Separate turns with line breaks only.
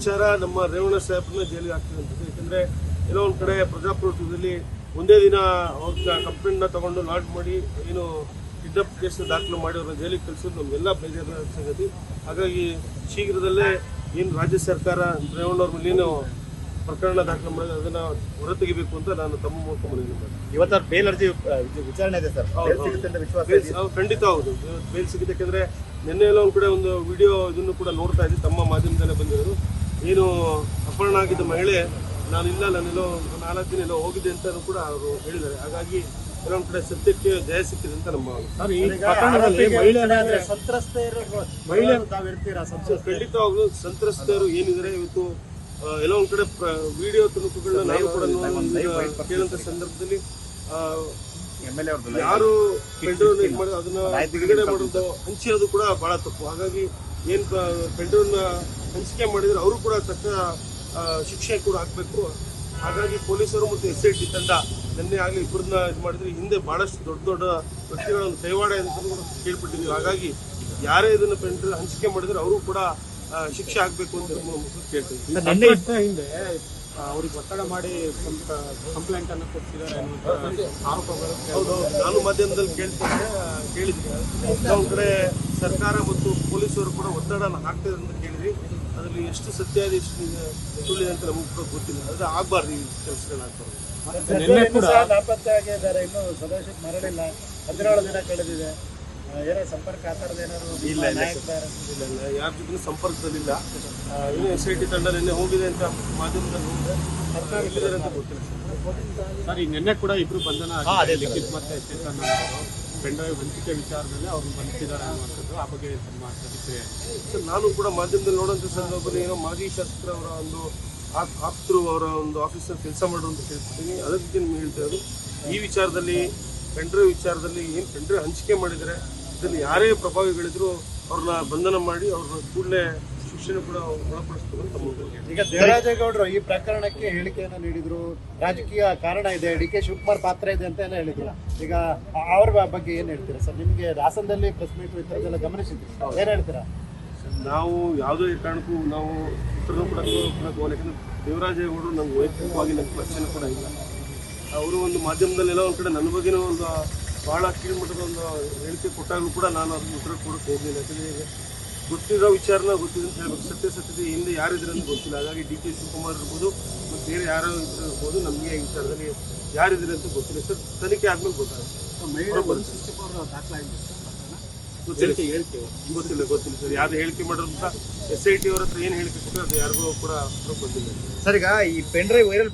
ವಿಚಾರ ನಮ್ಮ ರೇವಣ್ಣ ಸಾಹೇಬ್ರನ್ನ ಜೈಲಿಗೆ ಹಾಕ್ತಿದಂಥದ್ದು ಯಾಕಂದ್ರೆ ಎಲ್ಲೋ ಒಂದು ಕಡೆ ಪ್ರಜಾಪ್ರಭುತ್ವದಲ್ಲಿ ಒಂದೇ ದಿನ ಅವ್ರ ಕಂಪ್ಲೇಂಟ್ನ ತಗೊಂಡು ಲಾಡ್ ಮಾಡಿ ಏನು ಕಿಡ್ನಪ್ ಕೇಸ್ ದಾಖಲು ಮಾಡಿ ಅವ್ರನ್ನ ಜೈಲಿಗೆ ಕಳಿಸೋದು ನಮಗೆಲ್ಲ ಬೇಜಾರ ಸಂಗತಿ. ಹಾಗಾಗಿ ಶೀಘ್ರದಲ್ಲೇ ಏನು ರಾಜ್ಯ ಸರ್ಕಾರ ರೇವಣ್ಣವ್ರ ಮೇಲೆ ಏನು ಪ್ರಕರಣ ದಾಖಲು ಮಾಡಿ ಅದನ್ನ ಹೊರತೆಗಿಬೇಕು ಅಂತ ನಾನು ತಮ್ಮ ಮೂಲಕ ಮನವಿ
ಇವತ್ತು ಅವ್ರ ಬೇಲ್ ಅರ್ಜಿ ವಿಚಾರಣೆ ಇದೆ ಸರ್. ಅಂತ
ಖಂಡಿತ ಹೌದು. ಬೇಲ್ ಸಿಗುತ್ತೆ. ಯಾಕಂದ್ರೆ ನಿನ್ನೆ ಎಲ್ಲ ಒಂದು ಕಡೆ ಒಂದು ವಿಡಿಯೋ ಇದನ್ನು ಕೂಡ ನೋಡ್ತಾ ಇದ್ದೀವಿ ತಮ್ಮ ಮಾಧ್ಯಮದಲ್ಲೇ ಬಂದಿರೋದು. ಏನು ಅಪಹರಣ ಆಗಿದ್ದ ಮಹಿಳೆ ನಾನು ಇಲ್ಲ ನಾನೆಲ್ಲೋ ನಾಲ್ಕು ದಿನ ಎಲ್ಲೋ ಹೋಗಿದ್ದೆ ಅಂತ ಕೂಡ ಅವರು ಹೇಳಿದ್ದಾರೆ. ಹಾಗಾಗಿ ಕೆಲವೊಂದು ಕಡೆ ಸತ್ಯಕ್ಕೆ ಜಯ ಸಿಕ್ಕಿದೆ ಅಂತ ನಮ್ಮ
ಮಹಿಳೆ
ಖಂಡಿತವಾಗ್ಲೂ ಸಂತ್ರಸ್ತರು. ಏನಿದ್ದಾರೆ ಇವತ್ತು ಎಲ್ಲೋ ಒಂದ್ ಕಡೆ ವಿಡಿಯೋ ತುಣುಕುಗಳನ್ನ ನಾವು ಕೂಡ ಕೇಳಂತ ಸಂದರ್ಭದಲ್ಲಿ ಯಾರು ಅದನ್ನ ಬಿಡುಗಡೆ ಮಾಡೋದು ಹಂಚೋದು ಕೂಡ ಬಹಳ ತಪ್ಪು. ಹಾಗಾಗಿ ಏನ್ ಪೆಂಡ್ರೋನ್ ಹಂಚಿಕೆ ಮಾಡಿದ್ರೆ ಅವರು ಕೂಡ ತಕ್ಕ ಶಿಕ್ಷೆ ಕೂಡ ಆಗಬೇಕು. ಹಾಗಾಗಿ ಪೊಲೀಸರು ಮತ್ತು ಎಸ್ ಐ ಟಿ ತಂಡ ನಿನ್ನೆ ಆಗಲಿ ಇಬ್ಬರನ್ನ ಇದು ಮಾಡಿದ್ರೆ ಹಿಂದೆ ಬಹಳಷ್ಟು ದೊಡ್ಡ ದೊಡ್ಡ ವ್ಯಕ್ತಿಗಳನ್ನು ಒಂದು ಕೈವಾಡ ಅಂತ ಕೂಡ ಕೇಳ್ಬಿಟ್ಟಿದ್ದೀವಿ ಹಾಗಾಗಿ ಯಾರೇ ಇದನ್ನ ಪೆಂಡ್ರ ಹಂಚಿಕೆ ಮಾಡಿದ್ರೆ ಅವರು ಕೂಡ ಆ, ಶಿಕ್ಷೆ ಆಗ್ಬೇಕು ಅಂತ ಕೇಳ್ತೀವಿ.
ನಿನ್ನೆ ಹಿಂದೆ ಅವ್ರಿಗೆ ಒತ್ತಡ ಮಾಡಿ ಕಂಪ್ಲೇಂಟ್ ಅನ್ನ ಕೊಡ್ತಿದ್ದಾರೆ
ಹೌದು ನಾನು ಮಾಧ್ಯಮದಲ್ಲಿ ಕೇಳ್ತೇನೆ ಕೇಳಿದ್ದೆ ಕೆಲವು ಕಡೆ ಸರ್ಕಾರ ಮತ್ತು ಪೊಲೀಸರು ಕೂಡ ಒತ್ತಡನ ಹಾಕ್ತಾರೆ ಅಂತ ಕೇಳಿದ್ವಿ ಅದರಲ್ಲಿ ಎಷ್ಟು ಸತ್ಯ ಇದೆ ಎಷ್ಟು ಸುಳ್ಳಿದೆ ಅಂತ ನಮಗೆ ಕೂಡ ಗೊತ್ತಿಲ್ಲ. ಅದು ಆಗಬಾರ್ದು ಈ ಕೆಲಸಗಳಾಗ್ಬಾರ್ದು
ನಿನ್ನೆ ಕೂಡ
ಸಹ ನಾಪತ್ತೆ ಆಗಿದ್ದಾರೆ. ಇನ್ನು ಸ್ವದೇಶಕ್ಕೆ ಮರಳಿಲ್ಲ. ಹದಿನೇಳು ದಿನ ಕಳೆದಿದೆ. ಏನೋ ಸಂಪರ್ಕ ಆ ಥರದ್ದು ಏನಾದ್ರು
ಇಲ್ಲ, ಯಾರ ಜೊತೆ ಸಂಪರ್ಕದಲ್ಲಿಲ್ಲ. ಆ, ಇನ್ನೂ ಎಸ್ ಐ ಟಿ ತಂಡ ನಿನ್ನೆ ಹೋಗಿದೆ ಅಂತ ಮಾಧ್ಯಮದಲ್ಲಿ ಹೋಗಿದೆ. ಸರ್ಕಾರ ಎಲ್ಲಿದ್ದಾರೆ ಅಂತ ಗೊತ್ತಿಲ್ಲ ಸರ್.
ಸರ್ ಈ ನಿನ್ನೆ ಕೂಡ ಇಬ್ರು ಬಂಧನ ಮತ್ತೆ ಚೇತನ್ ಅವರು ಪೆಂಡ್ರೈವ್ ಹಂಚಿಕೆ ವಿಚಾರದಲ್ಲಿ ಅವ್ರನ್ನ ಬಂಧಿಸಿದ್ದಾರೆ ಅನ್ನುವಂಥದ್ದು ಆ ಬಗ್ಗೆ ತಮ್ಮ ಪ್ರತಿಕ್ರಿಯೆ.
ಸರ್, ನಾನು ಕೂಡ ಮಾಧ್ಯಮದಲ್ಲಿ ನೋಡುವಂಥ ಸಂದರ್ಭದಲ್ಲಿ ಏನೋ ಮಾಜಿ ಶಾಸಕರ ಅವರ ಒಂದು ಆಪ್ತೃ ಆಪ್ತರು ಅವರ ಒಂದು ಆಫೀಸಲ್ಲಿ ಕೆಲಸ ಮಾಡೋರು ಅಂತ ಕೇಳ್ಕೊತೀನಿ ಅದಕ್ಕೆ ನಿಮ್ಗೆ ಹೇಳ್ತಾ ಇರೋದು? ಈ ವಿಚಾರದಲ್ಲಿ ಪೆಂಡ್ರೈವ್ ವಿಚಾರದಲ್ಲಿ ಏನು ಪೆಂಡ್ರೈವ್ ಹಂಚಿಕೆ ಮಾಡಿದರೆ ಇದನ್ನು ಯಾರೇ ಪ್ರಭಾವಿಗಳಿದ್ರು ಅವ್ರನ್ನ ಬಂಧನ ಮಾಡಿ ಅವ್ರನ್ನ ಕೂಡಲೇ ಶಿಕ್ಷಣ ಕೂಡ
ಈಗ ದೇವರಾಜೇಗೌಡರು ಈ ಪ್ರಕರಣಕ್ಕೆ ಹೇಳಿಕೆಯನ್ನು ನೀಡಿದ್ರು. ರಾಜಕೀಯ ಕಾರಣ ಇದೆ. ಡಿ ಕೆ ಶಿವಕುಮಾರ್ ಪಾತ್ರ ಇದೆ ಅಂತ ಎಲ್ಲ ಹೇಳಿದ್ರು. ಈಗ ಅವ್ರ ಬಗ್ಗೆ ಏನ್ ಹೇಳ್ತೀರಾ ಸರ್? ನಿಮಗೆ ಹಾಸನದಲ್ಲಿ ಪ್ರೆಸ್ ಮೀಟ್ ಈ ಥರದ್ದೆಲ್ಲ ಗಮನಿಸಿದ್ರಿ ಏನ್ ಹೇಳ್ತೀರಾ?
ನಾವು ಯಾವುದೇ ಕಾರಣಕ್ಕೂ ನಾವು ಉತ್ತರನೂ ಕೂಡ ಕೊಡಕ್ಕೆ ಹೋಗಲ್ಲ ಯಾಕಂದರೆ ದೇವರಾಜೇಗೌಡರು ನಮ್ಗೆ ವೈಯಕ್ತಿಕವಾಗಿ ನನ್ನ ಪ್ರಶ್ನೆ ಕೂಡ ಇಲ್ಲ. ಅವರು ಒಂದು ಮಾಧ್ಯಮದಲ್ಲೆಲ್ಲ ಒಂದು ಕಡೆ ನನ್ನ ಬಗ್ಗೆನೂ ಒಂದು ಬಹಳ ಕೀಳ್ಮಟ್ಟದ ಒಂದು ಹೇಳಿಕೆ ಕೊಟ್ಟಾಗಲೂ ಕೂಡ ನಾನು ಅದನ್ನು ಉತ್ತರ ಕೊಡಕ್ಕೆ ಹೋಗಲಿಲ್ಲ. ಯಾಕಂದರೆ ಗೊತ್ತಿರೋ ವಿಚಾರನ ಗೊತ್ತಿದೆ ಅಂತ ಹೇಳ್ಬೇಕು. ಸತ್ಯ ಸತ್ಯತೆ ಹಿಂದೆ ಯಾರಿದ್ರೆ ಅಂತ ಗೊತ್ತಿಲ್ಲ. ಹಾಗಾಗಿ ಡಿ ಕೆ ಶಿವಕುಮಾರ್ ಇರ್ಬೋದು ಮತ್ತು ಬೇರೆ ಯಾರೋ ಇರ್ಬೋದು ನಮಗೆ ಈ ವಿಚಾರದಲ್ಲಿ ಯಾರಿದ್ರೆ ಅಂತ ಗೊತ್ತಿಲ್ಲ. ಸರ್ ತನಿಖೆ ಆದ್ಮೇಲೆ ಗೊತ್ತಾಗುತ್ತೆ. ಗೊತ್ತಿಲ್ಲ. ಗೊತ್ತಿಲ್ಲ. ಗೊತ್ತಿಲ್ಲ ಸರ್. ಯಾರು ಹೇಳಿಕೆ ಅಂತ ಎಸ್ ಐ ಟಿ ಅವ್ರ ಹತ್ರ ಏನು ಹೇಳಿಕೆ ಕೊಟ್ಟರೆ ಅದು ಯಾರಿಗೂ ಕೂಡ ಗೊತ್ತಿಲ್ಲ.
ಸರ್ ಈಗ ಈ ಪೆನ್ ಡ್ರೈವ್ ವೈರಲ್